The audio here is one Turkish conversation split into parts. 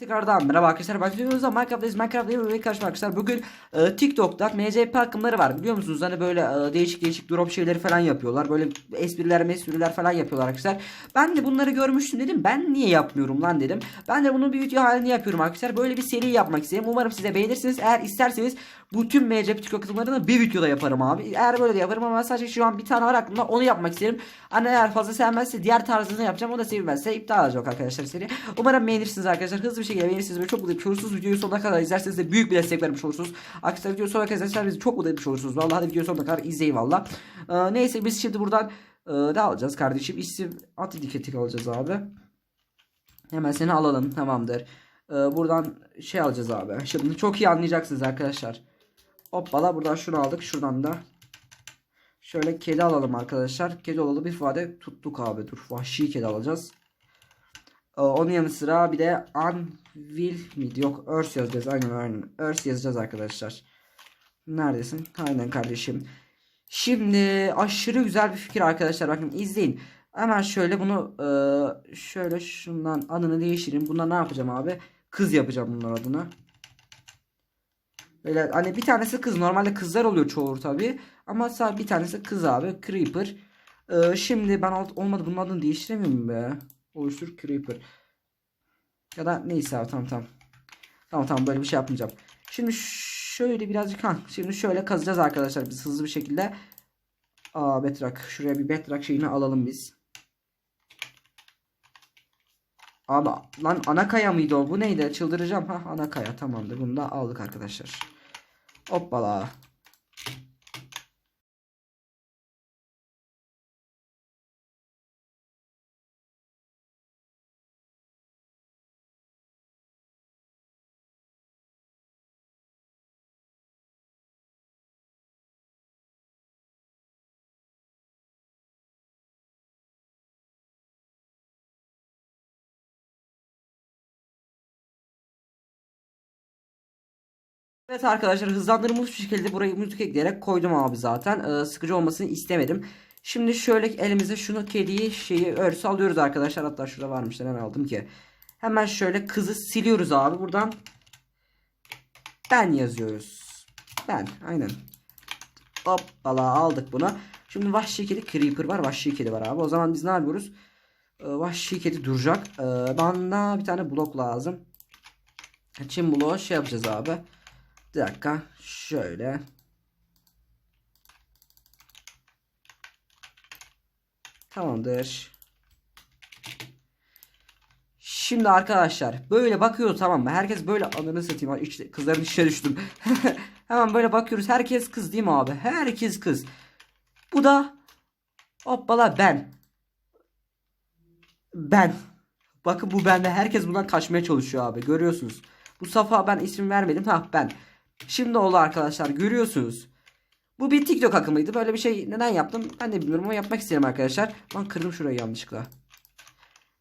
Tekrardan merhaba arkadaşlar. Videomuzda Minecraft'dayız. Minecraft'da bir karşıma arkadaşlar. Bugün e, TikTok'ta MCP akımları var. Biliyor musunuz? Hani böyle e, değişik değişik drop şeyleri falan yapıyorlar. Böyle espriler mespriler falan yapıyorlar arkadaşlar. Ben de bunları görmüştüm dedim. Ben niye yapmıyorum lan dedim. Ben de bunu bir video halinde yapıyorum arkadaşlar. Böyle bir seri yapmak istedim. Umarım size beğenirsiniz. Eğer isterseniz bu tüm MCP TikTok akımlarını bir videoda yaparım abi. Eğer böyle de yaparım ama sadece şu an bir tane var aklımda. Onu yapmak isterim. Hani eğer fazla sevmezse diğer tarzını yapacağım. O da sevilmezse iptal olacak arkadaşlar seri. Umarım beğenirsiniz arkadaşlar. Hızlı bir şekilde beğenirsiniz. Böyle çok etmiş olursunuz. Videoyu sonuna kadar izlerseniz de büyük bir destek vermiş olursunuz. Arkadaşlar videoyu sonuna kadar izlerseniz bizi çok etmiş olursunuz. Vallahi hadi videoyu sonuna kadar izleyin valla. Ee, neyse biz şimdi buradan e, ne alacağız kardeşim? İsim antidiketik alacağız abi. Hemen seni alalım. Tamamdır. Ee, buradan şey alacağız abi. Şimdi çok iyi anlayacaksınız arkadaşlar. Hoppala buradan şunu aldık. Şuradan da şöyle kedi alalım arkadaşlar. Kedi olalı bir ifade tuttuk abi. Dur vahşi kedi alacağız. Ee, onun yanı sıra bir de Anvil miydi? Yok Örs yazacağız. Aynen aynen. Örs yazacağız arkadaşlar. Neredesin? Aynen kardeşim. Şimdi aşırı güzel bir fikir arkadaşlar. Bakın izleyin. Hemen şöyle bunu e, şöyle şundan adını değiştireyim. Bunda ne yapacağım abi? Kız yapacağım bunlar adını. Böyle hani bir tanesi kız. Normalde kızlar oluyor çoğu tabi. Ama sadece bir tanesi kız abi. Creeper. Ee, şimdi ben alt- olmadı bunun adını değiştiremiyor muyum be? Oluştur Creeper. Ya da neyse abi tamam tamam. Tamam tamam böyle bir şey yapmayacağım. Şimdi şöyle birazcık ha. Şimdi şöyle kazacağız arkadaşlar biz hızlı bir şekilde. Aa Bedrock. Şuraya bir Bedrock şeyini alalım biz. Abi lan ana kaya mıydı o? Bu neydi? Çıldıracağım. Ha ana kaya tamamdır. Bunu da aldık arkadaşlar. Hoppala. Evet arkadaşlar hızlandırılmış bir şekilde burayı müzik ekleyerek koydum abi zaten. Ee, sıkıcı olmasını istemedim. Şimdi şöyle elimize şunu kediyi şeyi örsü alıyoruz arkadaşlar. Hatta şurada varmış neden aldım ki. Hemen şöyle kızı siliyoruz abi. Buradan ben yazıyoruz. Ben aynen. Hoppala aldık bunu. Şimdi vahşi kedi creeper var. Vahşi kedi var abi. O zaman biz ne yapıyoruz? Ee, vahşi kedi duracak. Ee, bana bir tane blok lazım. Çim bloğu şey yapacağız abi. Bir dakika. Şöyle. Tamamdır. Şimdi arkadaşlar böyle bakıyoruz tamam mı? Herkes böyle ananı satayım. İşte kızların işe düştüm. Hemen böyle bakıyoruz. Herkes kız değil mi abi? Herkes kız. Bu da hoppala ben. Ben. Bakın bu bende. Herkes bundan kaçmaya çalışıyor abi. Görüyorsunuz. Bu safa ben isim vermedim. Ha ben. Şimdi oldu arkadaşlar. Görüyorsunuz. Bu bir TikTok akımıydı. Böyle bir şey neden yaptım ben de bilmiyorum ama yapmak istedim arkadaşlar. Lan kırdım şurayı yanlışlıkla.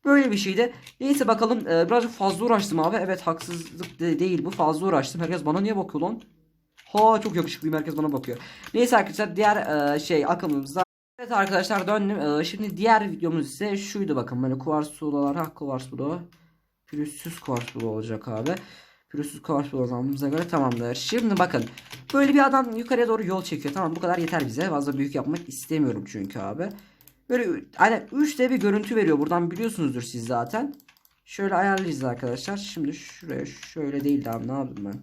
Böyle bir şeydi. Neyse bakalım. Ee, birazcık fazla uğraştım abi. Evet haksızlık de- değil bu. Fazla uğraştım. Herkes bana niye bakıyor lan? Ha çok yakışıklıyım. Herkes bana bakıyor. Neyse arkadaşlar diğer e, şey akımımızda. Evet arkadaşlar döndüm. Ee, şimdi diğer videomuz ise şuydu bakın. Böyle kuvars tuğlalar. Ha kuvars bloğu. Pürüzsüz kuvars bloğu olacak abi. Pürüzsüz kuvars bloğu almamıza göre tamamdır. Şimdi bakın. Böyle bir adam yukarıya doğru yol çekiyor. Tamam bu kadar yeter bize. Fazla büyük yapmak istemiyorum çünkü abi. Böyle hani 3D bir görüntü veriyor. Buradan biliyorsunuzdur siz zaten. Şöyle ayarlayacağız arkadaşlar. Şimdi şuraya şöyle değil de abi ne yapayım ben?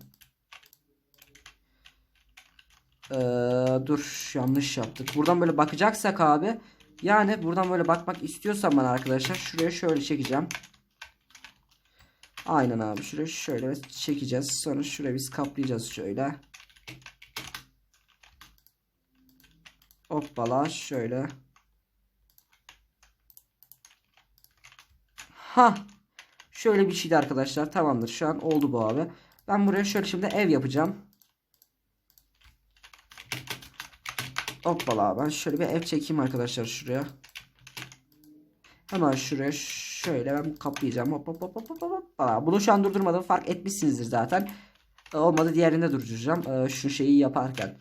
Ee, dur yanlış yaptık. Buradan böyle bakacaksak abi. Yani buradan böyle bakmak istiyorsam ben arkadaşlar şuraya şöyle çekeceğim. Aynen abi şuraya şöyle çekeceğiz. Sonra şuraya biz kaplayacağız şöyle. Hoppala şöyle. Ha. Şöyle bir şeydi arkadaşlar. Tamamdır. Şu an oldu bu abi. Ben buraya şöyle şimdi ev yapacağım. Hoppala ben şöyle bir ev çekeyim arkadaşlar şuraya. Hemen şuraya şöyle ben kaplayacağım. Hop hop hop hop hop hop. Bunu şu an durdurmadım. Fark etmişsinizdir zaten. Ee, Olmadı diğerinde durduracağım. Ee, Şu şeyi yaparken.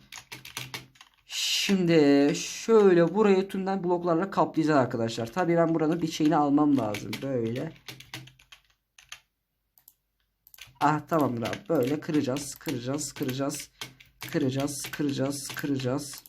Şimdi şöyle burayı tümden bloklarla kaplayacağız arkadaşlar. Tabii ben buranın bir şeyini almam lazım. Böyle. Ah tamamdır abi. Böyle kıracağız. Kıracağız. Kıracağız. Kıracağız. Kıracağız. Kıracağız.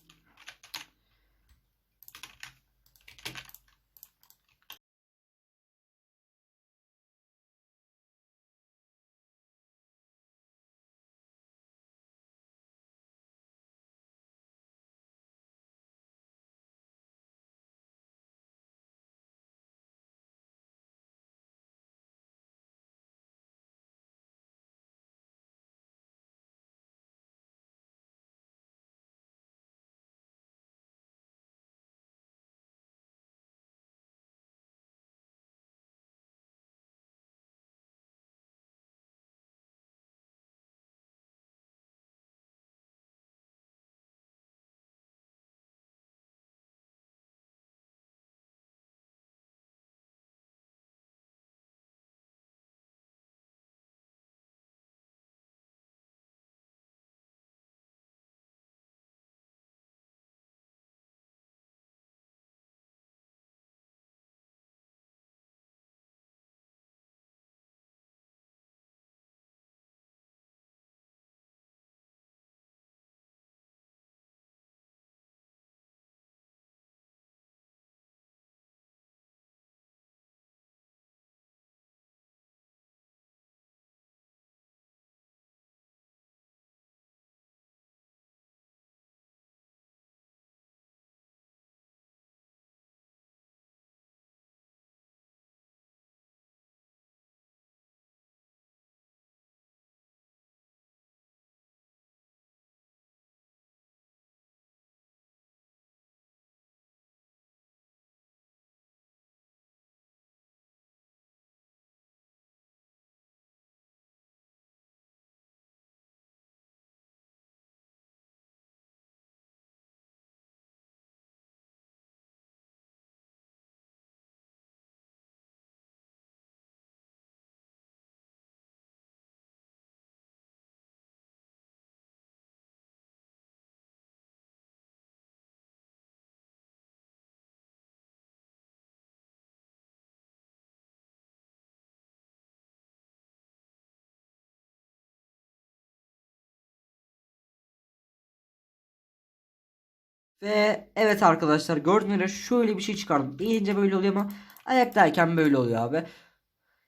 Ve evet arkadaşlar gördüğünüz üzere şöyle bir şey çıkardım. Eğilince böyle oluyor ama ayaktayken böyle oluyor abi.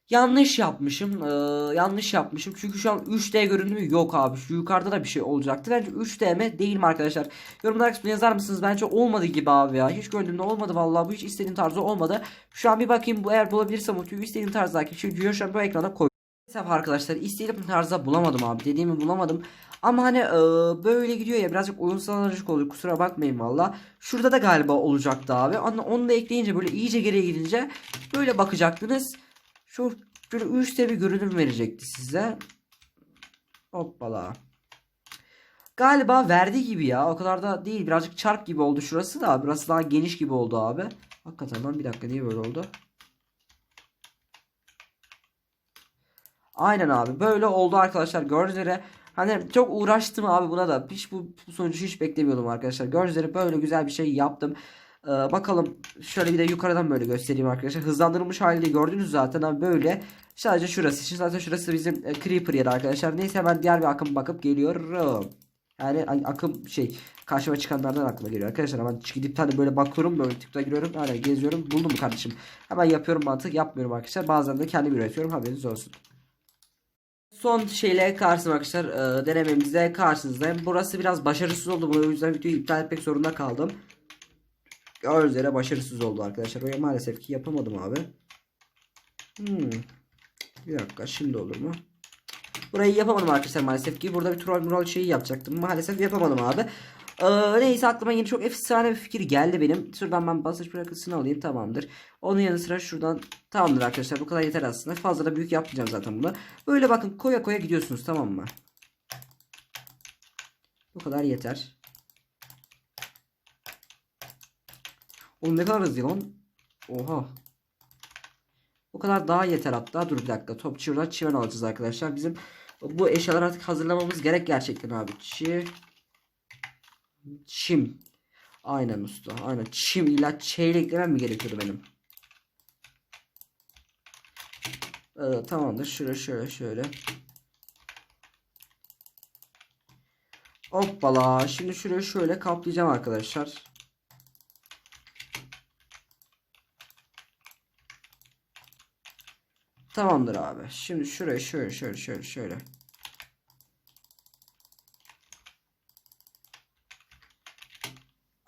Yanlış yapmışım. Ee, yanlış yapmışım. Çünkü şu an 3D görünümü yok abi. Şu yukarıda da bir şey olacaktı. Bence 3D mi değil mi arkadaşlar? Yorumlar kısmına yazar mısınız? Bence olmadı gibi abi ya. Hiç gördüğümde olmadı vallahi. Bu hiç istediğim tarzı olmadı. Şu an bir bakayım bu eğer bulabilirsem o tüyü istediğim tarzdaki şu şu an bu ekrana koy. Maalesef arkadaşlar istediğim tarzda bulamadım abi. Dediğimi bulamadım. Ama hani e, böyle gidiyor ya birazcık oyunsal analitik oluyor. Kusura bakmayın valla. Şurada da galiba olacaktı abi. Onu, onu da ekleyince böyle iyice geriye gidince böyle bakacaktınız. Şu böyle üstte bir görünüm verecekti size. Hoppala. Galiba verdi gibi ya. O kadar da değil. Birazcık çark gibi oldu şurası da. Burası daha geniş gibi oldu abi. Hakikaten lan bir dakika niye böyle oldu? Aynen abi. Böyle oldu arkadaşlar. Gördüğünüz üzere Hani çok uğraştım abi buna da. Hiç bu, bu sonucu hiç beklemiyordum arkadaşlar. Gördüğünüz üzere böyle güzel bir şey yaptım. Ee, bakalım şöyle bir de yukarıdan böyle göstereyim arkadaşlar. Hızlandırılmış haliyle gördünüz zaten abi böyle. Sadece şurası için zaten şurası bizim e, Creeper yeri arkadaşlar. Neyse hemen diğer bir akım bakıp geliyorum. Yani akım şey karşıma çıkanlardan aklıma geliyor arkadaşlar. Hemen gidip tane böyle bakıyorum böyle TikTok'a giriyorum. Yani geziyorum. Buldum mu kardeşim? Hemen yapıyorum mantık yapmıyorum arkadaşlar. Bazen de kendim üretiyorum haberiniz olsun. Son şeyle karşısında arkadaşlar e, denememizde karşınızdayım. Burası biraz başarısız oldu. Bu yüzden videoyu iptal etmek zorunda kaldım. Gördüğünüz üzere başarısız oldu arkadaşlar. Oraya maalesef ki yapamadım abi. Hmm. Bir dakika şimdi olur mu? Burayı yapamadım arkadaşlar maalesef ki. Burada bir troll murol şeyi yapacaktım. Maalesef yapamadım abi. Ee, neyse aklıma yeni çok efsane bir fikir geldi benim. Şuradan ben basınç bırakısını alayım tamamdır. Onun yanı sıra şuradan tamamdır arkadaşlar bu kadar yeter aslında. Fazla da büyük yapmayacağım zaten bunu. Böyle bakın koya koya gidiyorsunuz tamam mı? Bu kadar yeter. Oğlum ne kadar hızlı lan. Oha. Bu kadar daha yeter hatta. Dur bir dakika. Top şuradan çimen alacağız arkadaşlar. Bizim bu eşyaları artık hazırlamamız gerek gerçekten abi. Çi Çim. Aynen usta. Aynen. Çim ilaç çeyrek eklemem mi gerekiyordu benim? Ee, tamamdır. Şöyle şöyle şöyle. Hoppala. Şimdi şuraya şöyle kaplayacağım arkadaşlar. Tamamdır abi. Şimdi şuraya şöyle şöyle şöyle şöyle.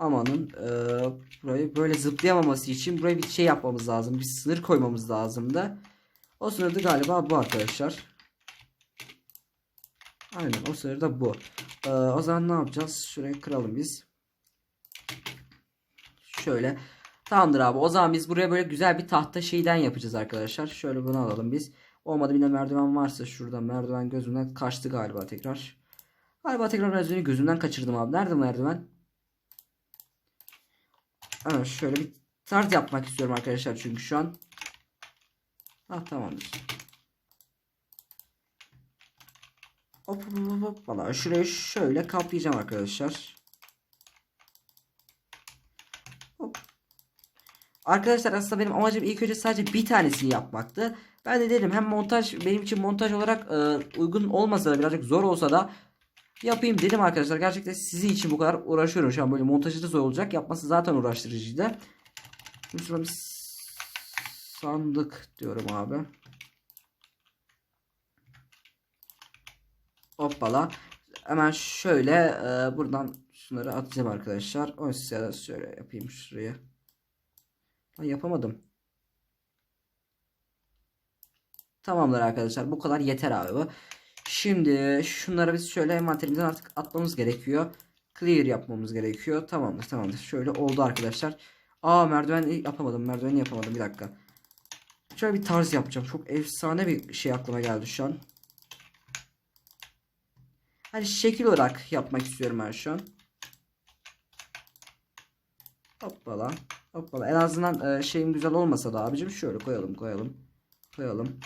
Amanın eee, burayı böyle zıplayamaması için buraya bir şey yapmamız lazım. Bir sınır koymamız lazım da. O sınır da galiba bu arkadaşlar. Aynen o sınır da bu. Eee, o zaman ne yapacağız? Şurayı kıralım biz. Şöyle. Tamamdır abi. O zaman biz buraya böyle güzel bir tahta şeyden yapacağız arkadaşlar. Şöyle bunu alalım biz. Olmadı bir de merdiven varsa şurada merdiven gözümden kaçtı galiba tekrar. Galiba tekrar merdiveni gözümden kaçırdım abi. Nerede merdiven? Evet şöyle bir tarz yapmak istiyorum arkadaşlar çünkü şu an. Ah tamamdır. Hop hop hop hop valla şurayı şöyle kaplayacağım arkadaşlar. Hop. Arkadaşlar aslında benim amacım ilk önce sadece bir tanesini yapmaktı. Ben de dedim hem montaj benim için montaj olarak e, uygun olmasa da birazcık zor olsa da yapayım dedim arkadaşlar. Gerçekten sizin için bu kadar uğraşıyorum şu an böyle montajı da zor olacak. Yapması zaten uğraştırıcıydı. Şimdi şurada bir sandık diyorum abi. Hoppala. Hemen şöyle e, buradan şunları atacağım arkadaşlar. O size şöyle yapayım şuraya. Lan yapamadım. Tamamdır arkadaşlar. Bu kadar yeter abi bu. Şimdi şunları biz şöyle envanterimizden artık atmamız gerekiyor. Clear yapmamız gerekiyor. Tamamdır tamamdır. Şöyle oldu arkadaşlar. Aa merdiven yapamadım. Merdiveni yapamadım. Bir dakika. Şöyle bir tarz yapacağım. Çok efsane bir şey aklıma geldi şu an. Hani şekil olarak yapmak istiyorum ben şu an. Hoppala. Hoppala. En azından e, şeyim güzel olmasa da abicim şöyle koyalım koyalım. Koyalım.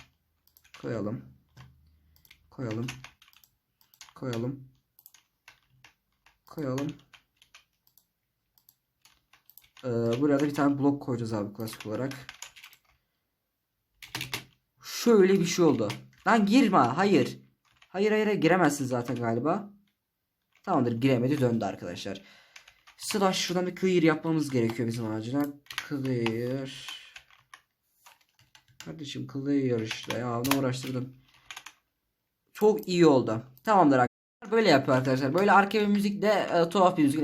Koyalım. Koyalım. Koyalım. Koyalım. Ee, buraya da bir tane blok koyacağız abi klasik olarak. Şöyle bir şey oldu. Lan girme. Hayır. Hayır hayır giremezsin zaten galiba. Tamamdır giremedi döndü arkadaşlar. Slash şuradan bir clear yapmamız gerekiyor bizim acilen. Clear. Kardeşim clear işte ya ne uğraştırdım. Çok iyi oldu. Tamamdır arkadaşlar. Böyle yapıyor arkadaşlar. Böyle arka bir müzikle e, tuhaf bir müzik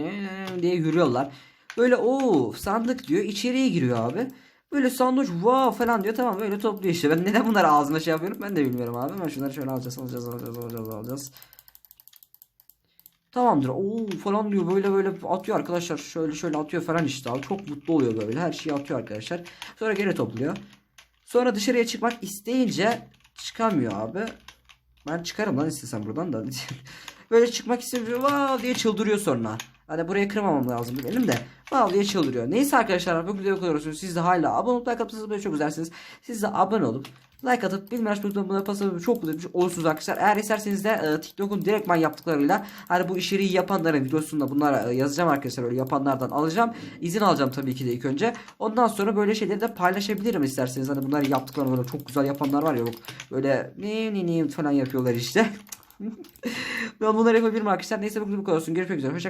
diye yürüyorlar. Böyle o sandık diyor. içeriye giriyor abi. Böyle sanduç wow falan diyor. Tamam böyle topluyor işte. Ben neden bunları ağzına şey yapıyorum ben de bilmiyorum abi. Ben şunları şöyle alacağız alacağız alacağız alacağız alacağız. Tamamdır. Oo falan diyor. Böyle böyle atıyor arkadaşlar. Şöyle şöyle atıyor falan işte abi. Çok mutlu oluyor böyle. Her şeyi atıyor arkadaşlar. Sonra geri topluyor. Sonra dışarıya çıkmak isteyince çıkamıyor abi. Ben çıkarım lan istesem buradan da. böyle çıkmak istemiyor. Wow diye çıldırıyor sonra. Hani buraya kırmamam lazım benim de. Diye çıldırıyor. Neyse arkadaşlar bu videoya kadar. Siz de hala abone olup like atırsanız böyle çok güzelsiniz. Siz de abone olup like atıp bilmem açıp buna yaparsanız çok mutlu olursunuz arkadaşlar. Eğer isterseniz de e, TikTok'un direktman yaptıklarıyla hani bu içeriği yapanların videosunda bunlara e, yazacağım arkadaşlar öyle yapanlardan alacağım. İzin alacağım tabii ki de ilk önce. Ondan sonra böyle şeyleri de paylaşabilirim isterseniz. Hani bunları yaptıklarını böyle çok güzel yapanlar var ya böyle ne ne ne falan yapıyorlar işte. ben bunları yapabilirim arkadaşlar. Neyse bu kadar olsun. Görüşmek üzere. Hoşçakalın.